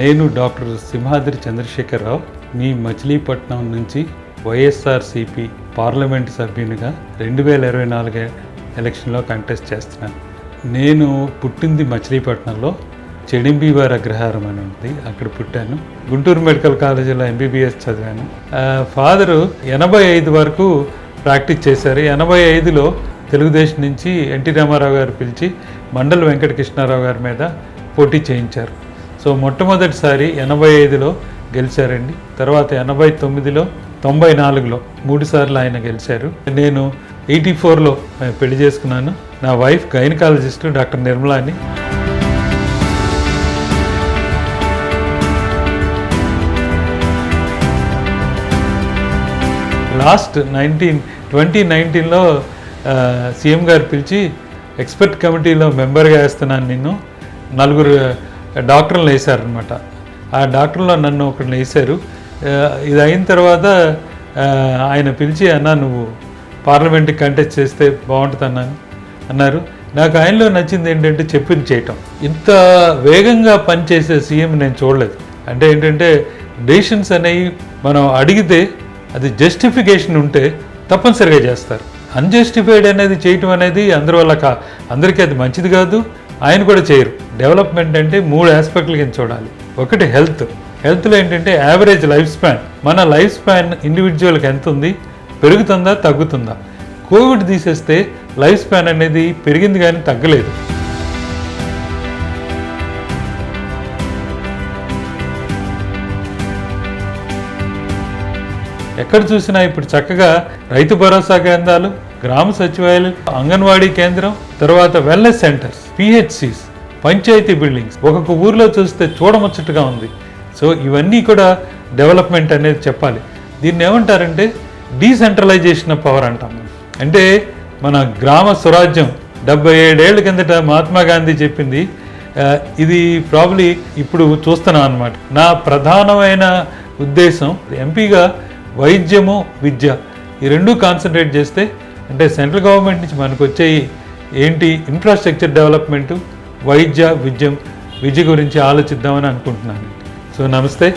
నేను డాక్టర్ సింహాద్రి చంద్రశేఖరరావు మీ మచిలీపట్నం నుంచి వైఎస్ఆర్సిపి పార్లమెంట్ సభ్యునిగా రెండు వేల ఇరవై నాలుగు ఎలక్షన్లో కంటెస్ట్ చేస్తున్నాను. నేను పుట్టింది మచిలీపట్నంలో చెడింబీవారి అగ్రహారం అని ఉంది. అక్కడ పుట్టాను. గుంటూరు మెడికల్ కాలేజీలో ఎంబీబీఎస్ చదివాను. ఫాదరు ఎనభై ఐదు వరకు ప్రాక్టీస్ చేశారు. ఎనభై ఐదులో తెలుగుదేశం నుంచి ఎన్టీ రామారావు గారు పిలిచి మండల వెంకటకృష్ణారావు గారి మీద పోటీ చేయించారు. సో మొట్టమొదటిసారి ఎనభై ఐదులో గెలిచారండి. తర్వాత ఎనభై తొమ్మిదిలో తొంభై నాలుగులో మూడుసార్లు ఆయన గెలిచారు. నేను ఎయిటీ ఫోర్లో పెళ్ళి చేసుకున్నాను. నా వైఫ్ గైనకాలజిస్ట్ డాక్టర్ నిర్మలాని. లాస్ట్ నైన్టీన్ ట్వంటీ నైన్టీన్లో సీఎం గారు పిలిచి ఎక్స్పర్ట్ కమిటీలో మెంబర్గా వేస్తున్నాను నిన్ను. నలుగురు డాక్టర్లు వేశారనమాట ఆ డాక్టర్లో నన్ను ఒకరిని వేశారు ఇది అయిన తర్వాత ఆయన పిలిచి అన్న నువ్వు పార్లమెంట్కి కంటెస్ట్ చేస్తే బాగుంటుంది అన్నాను అన్నారు. నాకు ఆయనలో నచ్చింది ఏంటంటే చెప్పింది చేయటం. ఇంత వేగంగా పనిచేసే సీఎం నేను చూడలేదు. అంటే ఏంటంటే డెసిషన్స్ అనేవి మనం అడిగితే అది జస్టిఫికేషన్ ఉంటే తప్పనిసరిగా చేస్తారు. అన్జస్టిఫైడ్ అనేది చేయటం అనేది అందరి వల్ల కా అందరికీ అది మంచిది కాదు. ఆయన కూడా చేయరు. డెవలప్మెంట్ అంటే మూడు ఆస్పెక్ట్ల కింద చూడాలి. ఒకటి హెల్త్ హెల్త్లో ఏంటంటే యావరేజ్ లైఫ్ స్పాన్ మన లైఫ్ స్పాన్ ఇండివిజువల్కి ఎంత ఉంది? పెరుగుతుందా? తగ్గుతుందా? కోవిడ్ తీసేస్తే లైఫ్ స్పాన్ అనేది పెరిగింది కానీ తగ్గలేదు. ఎక్కడ చూసినా ఇప్పుడు చక్కగా రైతు భరోసా కేంద్రాలు గ్రామ సచివాలయాలు అంగన్వాడీ కేంద్రం తర్వాత wellness centres PHCs panchayati buildings. ఒక్కొక్క ఊర్లో చూస్తే చూడముచ్చటగా ఉంది. సో ఇవన్నీ కూడా డెవలప్మెంట్ అనేది చెప్పాలి. దీన్ని ఏమంటారంటే డీసెంట్రలైజేషన్ ఆఫ్ పవర్ అంటాం. అంటే మన గ్రామ స్వరాజ్యం డెబ్బై ఏడేళ్ళ కిందట మహాత్మా గాంధీ చెప్పింది ఇది ప్రాబ్లీ ఇప్పుడు చూస్తున్నాం అనమాట నా ప్రధానమైన ఉద్దేశం ఎంపీగా వైద్యము విద్య ఈ రెండు కాన్సన్ట్రేట్ చేస్తే అంటే సెంట్రల్ గవర్నమెంట్ నుంచి మనకు వచ్చే ఏంటి ఇన్ఫ్రాస్ట్రక్చర్ డెవలప్మెంటు వైద్య విద్యం విద్య గురించి ఆలోచిద్దామని అనుకుంటున్నాను. సో నమస్తే.